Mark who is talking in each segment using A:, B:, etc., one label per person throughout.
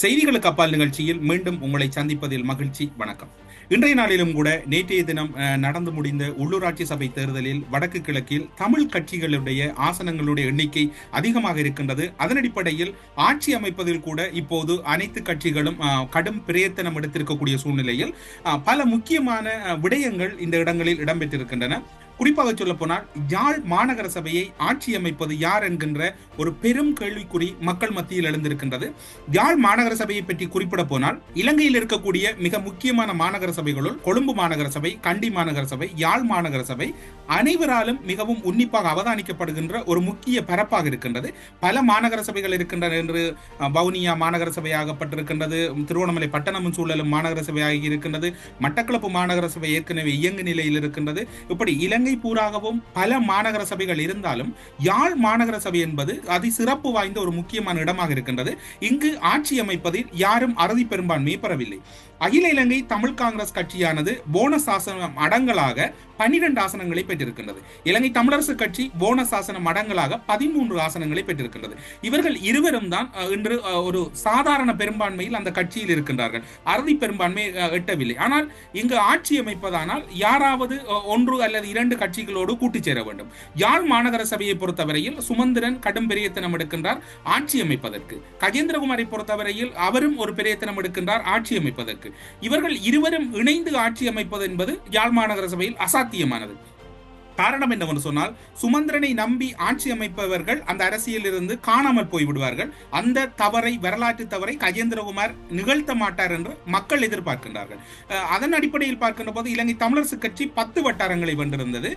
A: செய்திகளுக்கு அப்பால் நிகழ்ச்சியில் மீண்டும் உங்களை சந்திப்பதில் மகிழ்ச்சி. வணக்கம். இன்றைய நாளிலும் கூட நேற்றைய தினம் நடந்து முடிந்த உள்ளூராட்சி சபை தேர்தலில் வடக்கு கிழக்கில் தமிழ் கட்சிகளுடைய ஆசனங்களுடைய எண்ணிக்கை அதிகமாக இருக்கின்றது. அதன் அடிப்படையில் ஆட்சி அமைப்பதில் கூட இப்போது அனைத்து கட்சிகளும் கடும் பிரயத்தனம் எடுத்திருக்கக்கூடிய சூழ்நிலையில் பல முக்கியமான விடயங்கள் இந்த இடங்களில் இடம்பெற்றிருக்கின்றன. குறிப்பாக சொல்ல போனால் யாழ் மாநகர சபையை ஆட்சி அமைப்பது யார் என்கின்ற ஒரு பெரும் கேள்விக்குறி மக்கள் மத்தியில் எழுந்திருக்கின்றது. யாழ் மாநகர சபையை பற்றி குறிப்பிட போனால் இலங்கையில் இருக்கக்கூடிய மிக முக்கியமான மாநகர சபைகளுள் கொழும்பு மாநகர சபை கண்டி மாநகர சபை யாழ் மாநகர சபை அனைவராலும் மிகவும் உன்னிப்பாக அவதானிக்கப்படுகின்ற ஒரு முக்கிய பரப்பாக இருக்கின்றது. பல மாநகர சபைகள் இருக்கின்றன என்று வவுனியா மாநகர சபையாகப்பட்டிருக்கின்றது திருவண்ணாமலை பட்டணமும் சூழலும் மாநகர சபையாகி இருக்கின்றது மட்டக்களப்பு மாநகர சபை ஏற்கனவே இயங்கு நிலையில் இருக்கின்றது. இப்படி இலங்கை பூராகவும் பல மாநகர சபைகள் இருந்தாலும் யாழ் மாநகர சபை என்பது அதி சிறப்பு வாய்ந்த ஒரு முக்கியமான இடமாக இருக்கின்றது. இங்கு ஆட்சி அமைப்பதில் யாரும் அறுதி பெரும்பான்மையை பெறவில்லை. அகில இலங்கை தமிழ் காங்கிரஸ் கட்சியானது போனஸ் ஆசனம் அடங்கலாக பனிரெண்டு ஆசனங்களை பெற்றிருக்கின்றது. இலங்கை தமிழரசு கட்சி போனஸ் ஆசனம் அடங்கலாக பதிமூன்று ஆசனங்களை பெற்றிருக்கின்றது. இவர்கள் இருவரும் தான் இன்று ஒரு சாதாரண பெரும்பான்மையில் அந்த கட்சியில் இருக்கின்றார்கள். அறுதி பெரும்பான்மை எட்டவில்லை. ஆனால் இங்கு ஆட்சி அமைப்பதானால் யாராவது ஒன்று அல்லது இரண்டு கட்சிகளோடு கூட்டு சேர வேண்டும். யாழ் மாநகர சபையை பொறுத்தவரையில் சுமந்திரன் கடும் பெரியத்தனம் எடுக்கின்றார் ஆட்சி அமைப்பதற்கு. கஜேந்திரகுமாரை பொறுத்தவரையில் அவரும் ஒரு பெரியத்தனம் எடுக்கின்றார் ஆட்சி அமைப்பதற்கு. இவர்கள் இருவரும் இணைந்து ஆட்சி அமைப்பது என்பது யாழ் மாநகர சபையில் அசாத்தியமானது. காரணம் என்னவென்று சொன்னால் சுமந்திரனை நம்பி ஆட்சி அமைப்பவர்கள் அந்த அரசியலில் இருந்து காணாமல் போய்விடுவார்கள். அந்த தவறை வரலாற்று தவறை கஜேந்திரகுமார் நிகழ்த்த மாட்டார் என்று மக்கள் எதிர்பார்க்கின்றார்கள். அதன் அடிப்படையில் பார்க்கின்ற போது இலங்கை தமிழரசு கட்சி பத்து வட்டாரங்களை வென்றிருந்தது.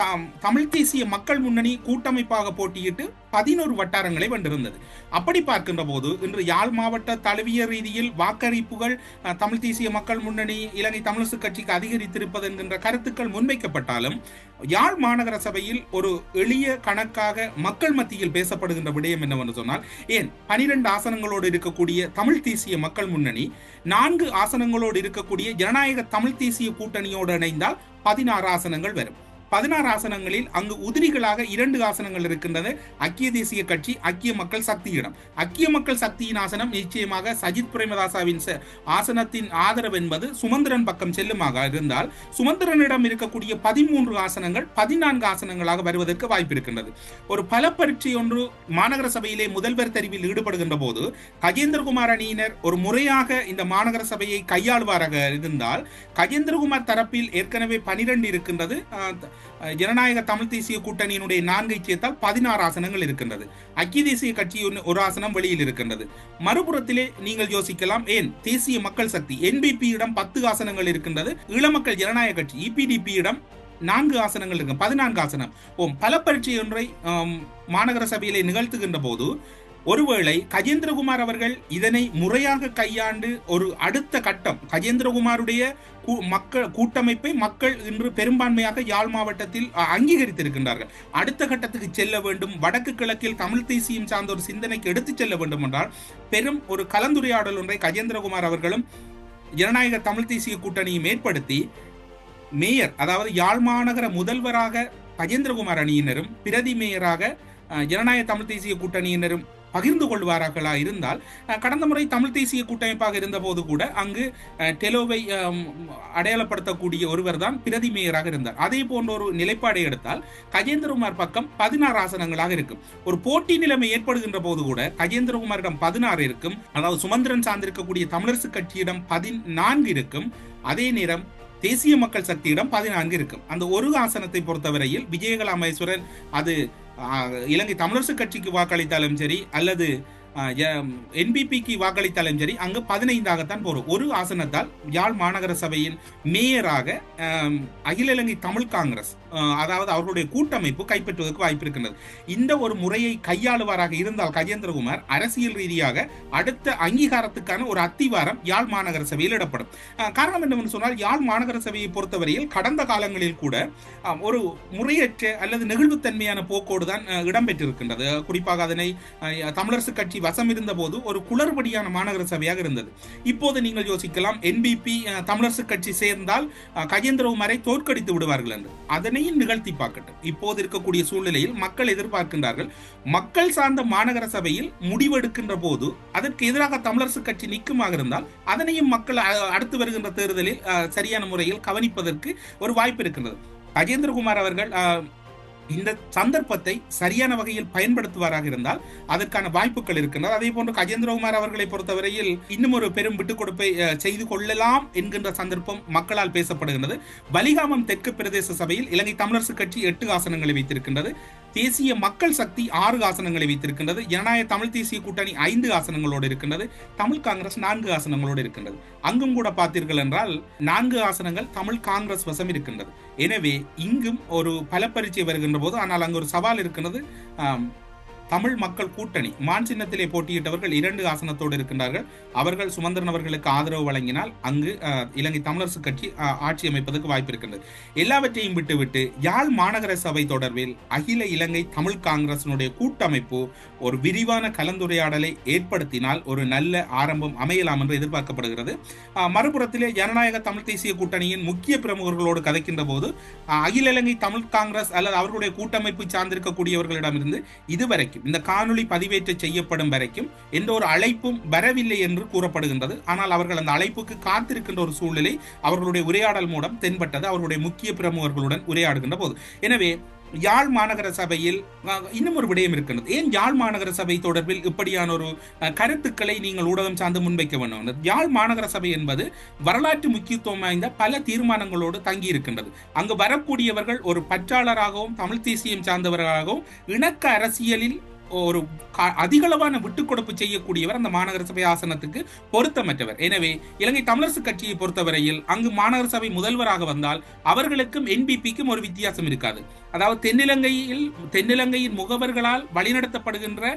A: தாம் தமிழ் தேசிய மக்கள் முன்னணி கூட்டமைப்பாக போட்டியிட்டு பதினோரு வட்டாரங்களை வென்றிருந்தது. அப்படி பார்க்கின்ற போது இன்று யாழ் மாவட்ட தழுவிய ரீதியில் வாக்களிப்புகள் தமிழ் தேசிய மக்கள் முன்னணி இலங்கை தமிழரசு கட்சிக்கு அதிகரித்திருப்பது என்கின்ற கருத்துக்கள் முன்வைக்கப்பட்டாலும் யாழ் மாநகர சபையில் ஒரு எளிய கணக்காக மக்கள் மத்தியில் பேசப்படுகின்ற விடயம் என்னவென்று சொன்னால் ஏன்? பனிரெண்டு ஆசனங்களோடு இருக்கக்கூடிய தமிழ் தேசிய மக்கள் முன்னணி நான்கு ஆசனங்களோடு இருக்கக்கூடிய ஜனநாயக தமிழ் தேசிய கூட்டணியோடு இணைந்தால் பதினாறு ஆசனங்கள் வரும். பதினாறு ஆசனங்களில் அங்கு உதிரிகளாக இரண்டு ஆசனங்கள் இருக்கின்றது. ஐக்கிய தேசிய கட்சி ஐக்கிய மக்கள் சக்தியிடம். ஐக்கிய மக்கள் சக்தியின் ஆசனம் நிச்சயமாக சஜித் பிரேமதாசாவின் ச- ஆசனத்தின் ஆதரவு என்பது சுமந்திரன் பக்கம் செல்லுமாக இருந்தால் சுமந்திரனிடம் இருக்கக்கூடிய பதிமூன்று ஆசனங்கள் பதினான்கு ஆசனங்களாக வருவதற்கு வாய்ப்பு இருக்கின்றது. ஒரு பல பரீட்சை ஒன்று மாநகர சபையிலே முதல்வர் தெரிவில் ஈடுபடுகின்ற போது கஜேந்திரகுமார் அணியினர் ஒரு முறையாக இந்த மாநகர சபையை கையாளுவாராக இருந்தால் கஜேந்திரகுமார் தரப்பில் ஏற்கனவே பனிரெண்டு இருக்கின்றது. ஜனநாயக தமிழ் தேசிய கூட்டணியினுடைய நான்கை சேர்த்தால் பதினாறு ஆசனங்கள் இருக்கின்றது. ஐக்கிய தேசிய கட்சி ஒரு ஆசனம் வெளியில் இருக்கின்றது. மறுபுறத்திலே நீங்கள் யோசிக்கலாம் ஏன்? தேசிய மக்கள் சக்தி என்பிபியிடம் பத்து ஆசனங்கள் இருக்கின்றது. ஈழமக்கள் ஜனநாயக கட்சி இபிடிபியிடம் நான்கு ஆசனங்கள் இருக்கு பதினான்கு ஆசனம். ஓம் பல பரீட்சை ஒன்றை மாநகர சபையிலே நிகழ்த்துகின்ற போது ஒருவேளை கஜேந்திரகுமார் அவர்கள் இதனை முறையாக கையாண்டு ஒரு அடுத்த கட்டம் கஜேந்திரகுமாருடைய கூ- மக்கள் கூட்டமைப்பை மக்கள் இன்று பெரும்பான்மையாக யாழ் மாவட்டத்தில் அங்கீகரித்திருக்கின்றார்கள். அடுத்த கட்டத்துக்கு செல்ல வேண்டும். வடக்கு கிழக்கில் தமிழ் தேசியம் சார்ந்த ஒரு சிந்தனைக்கு எடுத்துச் செல்ல வேண்டும் என்றால் பெரும் ஒரு கலந்துரையாடல் ஒன்றை கஜேந்திரகுமார் அவர்களும் ஜனநாயக தமிழ் தேசிய கூட்டணியும் ஏற்படுத்தி மேயர் அதாவது யாழ் மாநகர முதல்வராக கஜேந்திரகுமார் அணியினரும் பிரதி மேயராக ஜனநாயக தமிழ் தேசிய கூட்டணியினரும் பகிர்ந்து கொள்வார்களா இருந்தால் கடந்த முறை தமிழ் தேசிய கூட்டமைப்பாக இருந்தபோது கூட அங்கு டெலோவை அடையாளப்படுத்தக்கூடிய ஒருவர் தான் பிரதி மேயராக இருந்தார். அதே போன்ற ஒரு நிலைப்பாடை எடுத்தால் கஜேந்திரகுமார் பக்கம் பதினாறு ஆசனங்களாக இருக்கும். ஒரு போட்டி நிலைமை ஏற்படுகின்ற போது கூட கஜேந்திரகுமாரிடம் பதினாறு இருக்கும். அதாவது சுமந்திரன் சார்ந்திருக்கக்கூடிய தமிழரசு கட்சியிடம் பதினான்கு இருக்கும். அதே நேரம் தேசிய மக்கள் சக்தியிடம் பதினான்கு இருக்கும். அந்த ஒரு ஆசனத்தை பொறுத்தவரையில் விஜயகலா மகேஸ்வரன் அது இலங்கை தமிழரசு கட்சிக்கு வாக்களித்தாலும் சரி அல்லது என்பிபிக்கு வாக்களித்தாலும் சரி அங்கு பதினைந்தாகத்தான் போறோம் ஒரு ஆசனத்தால் யாழ் மாநகர சபையின் மேயராக அகில இலங்கை தமிழ் காங்கிரஸ் அதாவது அவர்களுடைய கூட்டமைப்பு கைப்பற்றுவதற்கு வாய்ப்பு இருக்கின்றது. இந்த ஒரு முறையை கையாளுவாராக இருந்தால் கஜேந்திரகுமார் அரசியல் ரீதியாக அடுத்த அங்கீகாரத்துக்கான ஒரு அத்திவாரம் யாழ் மாநகர சபையில் இடப்படும். காரணம் என்னவென்று சொன்னால் யாழ் மாநகர சபையை பொறுத்தவரையில் கடந்த காலங்களில் கூட ஒரு முறையற்ற அல்லது நெகிழ்வுத்தன்மையான போக்கோடு தான் இடம்பெற்றிருக்கின்றது. குறிப்பாக அதனை தமிழரசு கட்சி வசம் இருந்த போது ஒரு குளறுபடியான மாநகர சபையாக இருந்தது. இப்போது நீங்கள் யோசிக்கலாம் என்பிபி தமிழரசு கட்சி சேர்ந்தால் கஜேந்திரகுமாரை தோற்கடித்து விடுவார்கள் என்று. அதனை அதையும் நிகழ்த்தி பார்க்கட்டும். இப்போது இருக்கக்கூடிய சூழ்நிலையில் மக்கள் எதிர்பார்க்கின்றார்கள். மக்கள் சார்ந்த மாநகர சபையில் முடிவெடுக்கின்ற போது அதற்கு எதிராக தமிழரசு கட்சி நிற்குமாக இருந்தால் அதனையும் மக்கள் அடுத்து வருகின்ற தேர்தலில் சரியான முறையில் கவனிப்பதற்கு ஒரு வாய்ப்பு இருக்கின்றது. அஜேந்திரகுமார் அவர்கள் இந்த சந்தர்ப்பத்தை சரியான வகையில் பயன்படுத்துவாராக இருந்தால் அதற்கான வாய்ப்புகள் இருக்கின்றது அதே போன்று கஜேந்திரகுமார் அவர்களை பொறுத்தவரையில் இன்னும் ஒரு பெரும் விட்டுக் கொடுப்பை செய்து கொள்ளலாம் என்கின்ற சந்தர்ப்பம் மக்களால் பேசப்படுகின்றது. வலிகாமம் தெற்கு பிரதேச சபையில் இலங்கை தமிழரசு கட்சி எட்டு ஆசனங்களை வைத்திருக்கின்றது. தேசிய மக்கள் சக்தி ஆறு ஆசனங்களை வைத்திருக்கின்றது. ஜனநாயக தமிழ் தேசிய கூட்டணி ஐந்து ஆசனங்களோடு இருக்கின்றது. தமிழ் காங்கிரஸ் நான்கு ஆசனங்களோடு இருக்கின்றது. அங்கும் கூட பார்த்தீர்கள் என்றால் நான்கு ஆசனங்கள் தமிழ் காங்கிரஸ் வசம் இருக்கின்றது. எனவே இங்கும் ஒரு பல பரீட்சை வருகின்ற போது ஆனால் அங்கு ஒரு சவால் இருக்கின்றது. தமிழ் மக்கள் கூட்டணி. மான் சின்னத்திலே போட்டியிட்டவர்கள் இரண்டு ஆசனத்தோடு இருக்கின்றார்கள். அவர்கள் சுமந்திரன் அவர்களுக்கு ஆதரவு வழங்கினால் அங்கு இலங்கை தமிழரசு கட்சி ஆட்சி அமைப்பதற்கு வாய்ப்பு இருக்கின்றது. எல்லாவற்றையும் விட்டுவிட்டு யாழ் மாநகர சபை தொடர்பில் அகில இலங்கை தமிழ் காங்கிரசினுடைய கூட்டமைப்பு ஒரு விரிவான கலந்துரையாடலை ஏற்படுத்தினால் ஒரு நல்ல ஆரம்பம் அமையலாம் என்று எதிர்பார்க்கப்படுகிறது. மறுபுறத்திலே ஜனநாயக தமிழ் தேசிய கூட்டணியின் முக்கிய பிரமுகர்களோடு கதைக்கின்ற போது அகில இலங்கை தமிழ் காங்கிரஸ் அல்லது அவர்களுடைய கூட்டமைப்பு சார்ந்திருக்கக்கூடியவர்களிடமிருந்து இதுவரைக்கும் இந்த காணொளி பதிவேற்ற செய்யப்படும் வரைக்கும் எந்த ஒரு அழைப்பும் வரவில்லை என்று கூறப்படுகின்றது. ஆனால் அவர்கள் அந்த அழைப்புக்கு காத்திருக்கின்ற ஒரு சூழ்நிலை அவர்களுடைய உரையாடல் மூலம் தென்பட்டது. அவர்களுடைய முக்கிய பிரமுகர்களுடன் உரையாடுகின்ற போது. எனவே யாழ் மாநகர சபையில் இன்னும் ஒரு விடயம் இருக்கின்றது. ஏன் யாழ் மாநகர சபை தொடர்பில் இப்படியான ஒரு கருத்துக்களை நீங்கள் ஊடகம் சார்ந்து முன்வைக்க வேண்டும் யாழ் மாநகர சபை என்பது வரலாற்று முக்கியத்துவம் வாய்ந்த பல தீர்மானங்களோடு தங்கி இருக்கின்றது. அங்கு வரக்கூடியவர்கள் ஒரு பற்றாளராகவும் தமிழ் தேசியம் சார்ந்தவர்களாகவும் இணக்க அரசியலில் ஒரு அதிகளவான விட்டுக் கொடுப்பு செய்யக்கூடியவர் அந்த மாநகர சபை ஆசனத்துக்கு பொருத்தமற்றவர். எனவே இலங்கை தமிழரசு கட்சியை பொறுத்தவரையில் அங்கு மாநகர சபை முதல்வராக வந்தால் அவர்களுக்கும் என்பிபிக்கும் ஒரு வித்தியாசம் இருக்காது. அதாவது தென்னிலங்கையில் தென்னிலங்கையின் முகவர்களால் வழிநடத்தப்படுகின்ற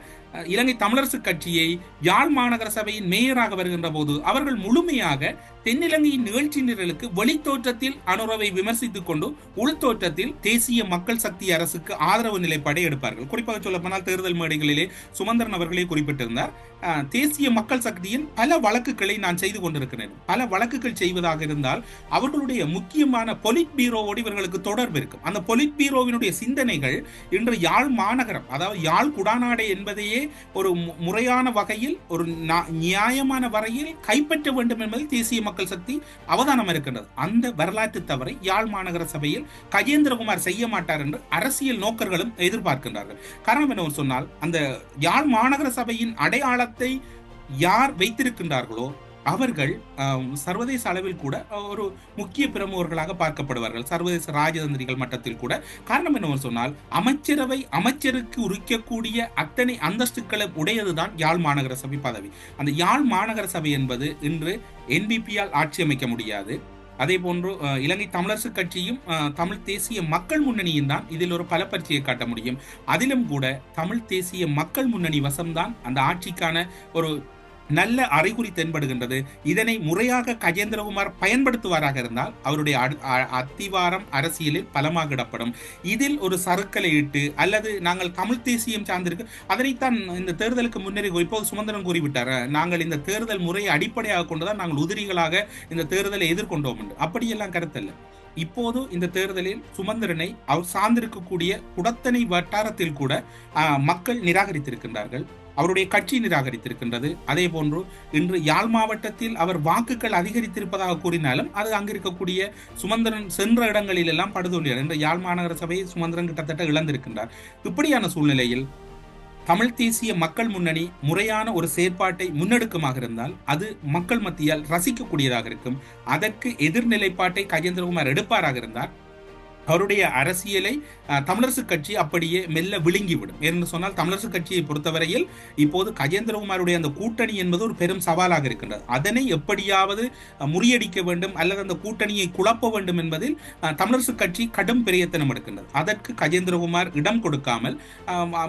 A: இலங்கை தமிழரசு கட்சியை யாழ் மாநகர சபையின் மேயராக வருகின்ற போது அவர்கள் முழுமையாக தென்னிலங்கையின் நிகழ்ச்சி நிரலுக்கு வெளித்தோற்றத்தில் அனுரவை விமர்சித்துக் கொண்டு உள்தோற்றத்தில் தேசிய மக்கள் சக்தி அரசுக்கு ஆதரவு நிலைப்பாடை எடுப்பார்கள். குறிப்பாக சொல்லப்போனால் தேர்தல் மேடைகளிலே சுமந்திரன் அவர்களே குறிப்பிட்டிருந்தார். தேசிய மக்கள் சக்தியின் பல வழக்குகளை நான் செய்து கொண்டிருக்கிறேன். பல வழக்குகள் செய்வதாக இருந்தால் அவர்களுடைய முக்கியமான பொலிட் பீரோவோடு இவர்களுக்கு தொடர்பு இருக்கும். அந்த பொலிட் பீரோவினுடைய சிந்தனைகள் இன்று யாழ் மாநகரம் அதாவது யாழ் குடாநாடு என்பதையே ஒரு முறையான வகையில் ஒரு நா- நியாயமான வரையில் கைப்பற்ற வேண்டும் என்பதில் தேசிய மக்கள் சக்தி அவதானம் இருக்கின்றது. அந்த வரலாற்று தவறை யாழ் மாநகர சபையில் கஜேந்திரகுமார் செய்ய மாட்டார் என்று அரசியல் நோக்கர்களும் எதிர்பார்க்கின்றார்கள். காரணம் என்ன சொன்னால் அந்த யாழ் மாநகர சபையின் அடையாளத்தை யார் வைத்திருக்கின்றார்களோ அவர்கள் சர்வதேச அளவில் கூட ஒரு முக்கிய பிரமுகர்களாக பார்க்கப்படுவார்கள். சர்வதேச ராஜதந்திரிகள் மட்டத்தில் கூட. காரணம் என்னவென்று சொன்னால் அமைச்சரவை அமைச்சருக்கு உரிக்கக்கூடிய அத்தனை அந்தஸ்துக்களை உடையதுதான் யாழ் மாநகர சபை பதவி. அந்த யாழ் மாநகர சபை என்பது இன்று என்பிபியால் ஆட்சி அமைக்க முடியாது. அதே போன்று இலங்கை தமிழரசு கட்சியும் தமிழ் தேசிய மக்கள் முன்னணியும் தான் இதில் ஒரு பல பரிச்சியை காட்ட முடியும். அதிலும் கூட தமிழ் தேசிய மக்கள் முன்னணி வசம்தான் அந்த ஆட்சிக்கான ஒரு நல்ல அறிகுறி தென்படுகின்றது. இதனை முறையாக கஜேந்திரகுமார் பயன்படுத்துவாராக இருந்தால் அவருடைய அ- அத்திவாரம் அரசியலில் பலமாகிடப்படும். இதில் ஒரு சறுக்கலை இட்டு அல்லது நாங்கள் தமிழ் தேசியம் சார்ந்திருக்கு அதனைத்தான் இந்த தேர்தலுக்கு முன்னரே இப்போது சுமந்திரன் கூறிவிட்டார். நாங்கள் இந்த தேர்தல் முறையை அடிப்படையாக கொண்டுதான் நாங்கள் உதிரிகளாக இந்த தேர்தலை எதிர்கொண்டோம் என்று. அப்படியெல்லாம் கருத்தல்ல. இப்போது இந்த தேர்தலில் சுமந்திரனை அவர் சார்ந்திருக்கக்கூடிய குடத்தனை வட்டாரத்தில் கூட மக்கள் நிராகரித்திருக்கின்றார்கள். அவருடைய கட்சி நிராகரித்திருக்கின்றது. அதே போன்று இன்று யாழ் மாவட்டத்தில் அவர் வாக்குகள் அதிகரித்திருப்பதாக கூறினாலும் அது அங்கிருக்கக்கூடிய சுமந்திரன் சென்ற இடங்களில் எல்லாம் படுதோல்வியார் என்ற யாழ் மாநகர சபையை சுமந்திரன் கிட்டத்தட்ட இழந்திருக்கின்றார். இப்படியான சூழ்நிலையில் தமிழ் தேசிய மக்கள் முன்னணி முறையான ஒரு செயற்பாட்டை முன்னெடுக்குமாக இருந்தால் அது மக்கள் மத்தியால் ரசிக்கக்கூடியதாக இருக்கும். அதற்கு எதிர்நிலைப்பாட்டை கஜேந்திரகுமார் எடுப்பாராக இருந்தால் அவருடைய அரசியலை தமிழரசு கட்சி அப்படியே மெல்ல விழுங்கிவிடும். என்று சொன்னால் தமிழரசு கட்சியை பொறுத்தவரையில் இப்போது கஜேந்திரகுமாருடைய அந்த கூட்டணி என்பது ஒரு பெரும் சவாலாக இருக்கின்றது. அதனை எப்படியாவது முறியடிக்க வேண்டும் அல்லது அந்த கூட்டணியை குழப்ப வேண்டும் என்பதில் தமிழரசு கட்சி கடும் பிரயத்தனம் எடுக்கின்றது. அதற்கு கஜேந்திரகுமார் இடம் கொடுக்காமல்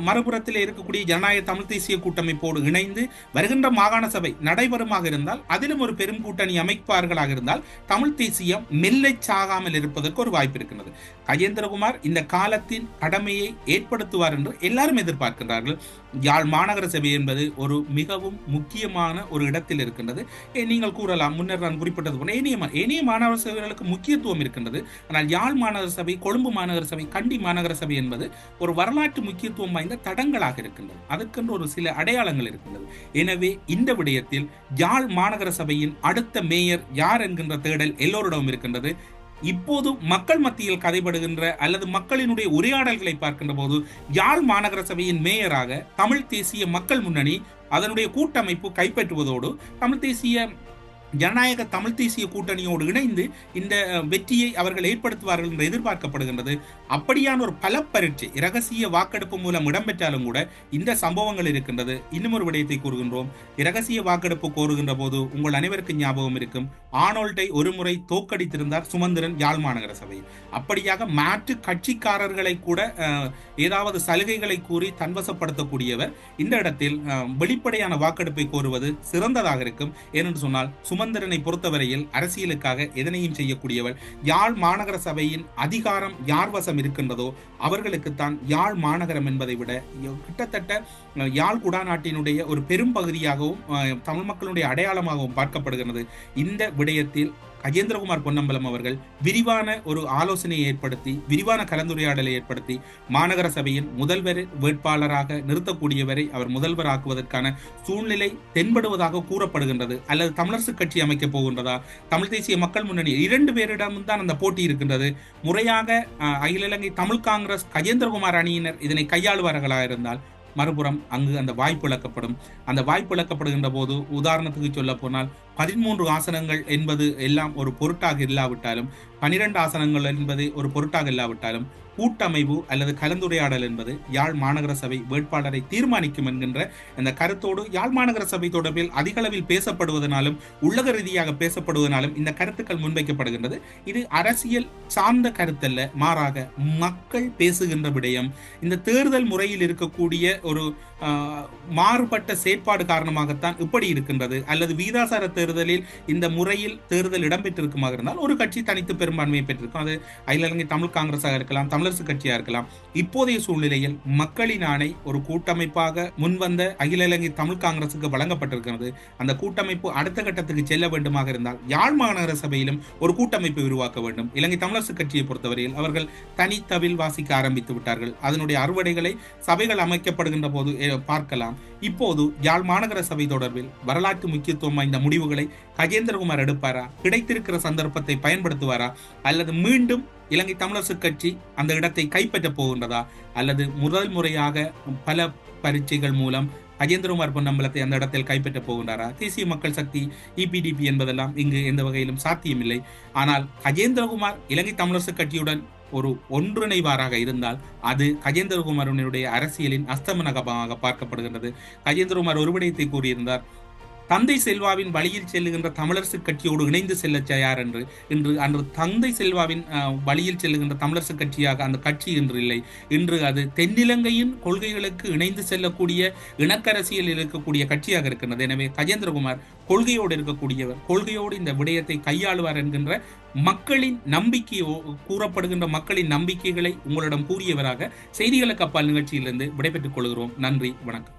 A: மறுபுறத்தில் இருக்கக்கூடிய ஜனநாயக தமிழ் தேசிய கூட்டமைப்போடு இணைந்து வருகின்ற மாகாண சபை நடைபெறுமாக இருந்தால் அதிலும் ஒரு பெரும் கூட்டணி அமைப்பார்களாக இருந்தால் தமிழ் தேசியம் மெல்லை சாகாமல் இருப்பதற்கு ஒரு வாய்ப்பு இருக்கின்றது. கஜேந்திரகுமார் இந்த காலத்தின் கடமையை ஏற்படுத்துவார் என்று எல்லாரும் எதிர்பார்க்கின்றார்கள். யாழ் மாநகர சபை என்பது ஒரு மிகவும் முக்கியமான ஒரு இடத்தில் இருக்கின்றது. ஏ, நீங்கள் கூறலாம் முன்னர் நான் குறிப்பிட்டது போல ஏனைய ஏனைய மாநகர சபைகளுக்கு முக்கியத்துவம் இருக்கின்றது. ஆனால் யாழ் மாநகர சபை கொழும்பு மாநகர சபை கண்டி மாநகர சபை என்பது ஒரு வரலாற்று முக்கியத்துவம் வாய்ந்த தடங்களாக இருக்கின்றது. அதற்கென்று ஒரு சில அடையாளங்கள் இருக்கின்றது. எனவே இந்த விடயத்தில் யாழ் மாநகர சபையின் அடுத்த மேயர் யார் என்கின்ற தேடல் எல்லோரிடமும் இருக்கின்றது. இப்போது மக்கள் மத்தியில் கதைப்படுகின்ற அல்லது மக்களினுடைய உரையாடல்களை பார்க்கின்ற போது யாழ் மாநகர சபையின் மேயராக தமிழ் தேசிய மக்கள் முன்னணி அதனுடைய கூட்டமைப்பு கைப்பற்றுவதோடு தமிழ் தேசிய ஜனநாயக தமிழ் தேசிய கூட்டணியோடு இணைந்து இந்த வெற்றியை அவர்கள் ஏற்படுத்துவார்கள் என்று எதிர்பார்க்கப்படுகின்றது. அப்படியான ஒரு பல பரீட்சை இரகசிய வாக்கெடுப்பு மூலம் இடம்பெற்றாலும் கூட இந்த சம்பவங்கள் இருக்கின்றது. இன்னும் ஒரு விடயத்தை கூறுகின்றோம். இரகசிய வாக்கெடுப்பு கோருகின்ற போது உங்கள் அனைவருக்கும் ஞாபகம் இருக்கும். ஆனோல்டை ஒருமுறை தோக்கடித்திருந்தார் சுமந்திரன் யாழ் மாநகர சபை அப்படியாக மாற்று கட்சிக்காரர்களை கூட ஏதாவது சலுகைகளை கூறி தன்வசப்படுத்தக்கூடியவர் இந்த இடத்தில் வெளிப்படையான வாக்கெடுப்பை கோருவது சிறந்ததாக இருக்கும். ஏனென்று சொன்னால் சுமந்திரனை பொறுத்தவரையில் அரசியலுக்காக எதனையும் செய்யக்கூடியவர் யாழ் மாநகர சபையின் அதிகாரம் யார் வசம் இருக்கின்றதோ அவர்களுக்குத்தான் யாழ் மாநகரம் என்பதை விட கிட்டத்தட்ட யாழ் குடாநாட்டினுடைய ஒரு பெரும் பகுதியாகவும் தமிழ் மக்களுடைய அடையாளமாகவும் பார்க்கப்படுகிறது. இந்த விடயத்தில் அஜேந்திரகுமார் பொன்னம்பலம் அவர்கள் விரிவான ஒரு ஆலோசனையை ஏற்படுத்தி விரிவான கலந்துரையாடலை ஏற்படுத்தி மாநகர சபையின் முதல்வர் வேட்பாளராக நிறுத்தக்கூடியவரை அவர் முதல்வர் ஆக்குவதற்கான சூழ்நிலை தென்படுவதாக கூறப்படுகின்றது. அல்லது தமிழரசு கட்சி அமைக்கப் போகின்றதா? தமிழ் தேசிய மக்கள் முன்னணி இரண்டு பேரிடமும் தான் அந்த போட்டி இருக்கின்றது. முறையாக அகில இலங்கை தமிழ் காங்கிரஸ் கஜேந்திரகுமார் அணியினர் இதனை கையாளுவார்களாக இருந்தால் மறுபுறம் அங்கு அந்த வாய்ப்பு இழக்கப்படும். அந்த வாய்ப்பு இழக்கப்படுகின்ற போது உதாரணத்துக்கு சொல்ல போனால் பதிமூன்று ஆசனங்கள் என்பது எல்லாம் ஒரு பொருட்டாக இல்லாவிட்டாலும் பனிரெண்டு ஆசனங்கள் என்பது ஒரு பொருட்டாக இல்லாவிட்டாலும் கூட்டமைவு அல்லது கலந்துரையாடல் என்பது யாழ் மாநகர சபை வேட்பாளரை தீர்மானிக்கும் என்கின்ற அந்த கருத்தோடு யாழ் மாநகர சபை தொடர்பில் அதிகளவில் பேசப்படுவதனாலும் உள்ளக ரீதியாக பேசப்படுவதனாலும் இந்த கருத்துக்கள் முன்வைக்கப்படுகின்றது. இது அரசியல் சார்ந்த கருத்தல்ல மாறாக மக்கள் பேசுகின்ற விடயம். இந்த தேர்தல் முறையில் இருக்கக்கூடிய ஒரு மாறுபட்ட செயற்பாடு காரணமாகத்தான் இப்படி இருக்கின்றது. அல்லது வீதாசார தேர்தலில் இந்த முறையில் தேர்தல் இடம்பெற்றிருக்குமாக இருந்தால் ஒரு கட்சி தனித்து பெரும்பான்மையை பெற்றிருக்கும். அது அகில இலங்கை தமிழ் காங்கிரஸாக இருக்கலாம் தமிழரசு கட்சியா இருக்கலாம். இப்போதைய சூழ்நிலையில் மக்களின் ஆணை ஒரு கூட்டமைப்பாக முன்வந்த அகில இலங்கை தமிழ் காங்கிரசுக்கு வழங்கப்பட்டிருக்கிறது. அந்த கூட்டமைப்பு அடுத்த கட்டத்துக்கு செல்ல வேண்டுமாக இருந்தால் யாழ் மாநகர சபையிலும் ஒரு கூட்டமைப்பை உருவாக்க வேண்டும். இலங்கை தமிழரசு கட்சியை பொறுத்தவரையில் அவர்கள் தனித்தவில் வாசிக்க ஆரம்பித்து விட்டார்கள். அதனுடைய அறுவடைகளை சபைகள் அமைக்கப்படுகின்ற போது பார்க்கலாம். இப்போது யாழ் மாநகர சபை தொடர்பில் வரலாற்று முக்கியத்துவம் வாய்ந்த முடிவுகளை கஜேந்திரகுமார் எடுப்பாரா? கிடைத்திருக்கிற சந்தர்ப்பத்தை பயன்படுத்துவாரா? அல்லது மீண்டும் இலங்கை தமிழரசு கட்சி அந்த இடத்தை கைப்பற்றப் போகின்றதா? அல்லது முதல் முறையாக பல பரீட்சைகள் மூலம் அஜேந்திரகுமார் பொன்னம்பலத்தை அந்த இடத்தில் கைப்பற்றப் போகின்றாரா? தேசிய மக்கள் சக்தி இபிடிபி என்பதெல்லாம் இங்கு எந்த வகையிலும் சாத்தியமில்லை. ஆனால் கஜேந்திரகுமார் இலங்கை தமிழரசு கட்சியுடன் ஒரு ஒன்றிணைவாராக இருந்தால் அது கஜேந்திரகுமாரனுடைய அரசியலின் அஸ்தமனகமாக பார்க்கப்படுகின்றது. கஜேந்திரகுமார் ஒரு விடயத்தை கூறியிருந்தார். தந்தை செல்வாவின் வழியில் செல்லுகின்ற தமிழரசு கட்சியோடு இணைந்து செல்ல தயார் என்று இன்று அன்று தந்தை செல்வாவின் வழியில் செல்லுகின்ற தமிழரசு கட்சியாக அந்த கட்சி இன்று இல்லை. இன்று அது தென்னிலங்கையின் கொள்கைகளுக்கு இணைந்து செல்லக்கூடிய இணக்கரசியல் இருக்கக்கூடிய கட்சியாக இருக்கின்றது. எனவே கஜேந்திரகுமார் கொள்கையோடு இருக்கக்கூடியவர் கொள்கையோடு இந்த விடயத்தை கையாளுவார் என்கின்ற மக்களின் நம்பிக்கையோ கூறப்படுகின்ற மக்களின் நம்பிக்கைகளை உங்களிடம் கூறியவராக செய்திகளுக்கு அப்பால் நிகழ்ச்சியிலிருந்து விடைபெற்றுக் கொள்கிறோம். நன்றி வணக்கம்.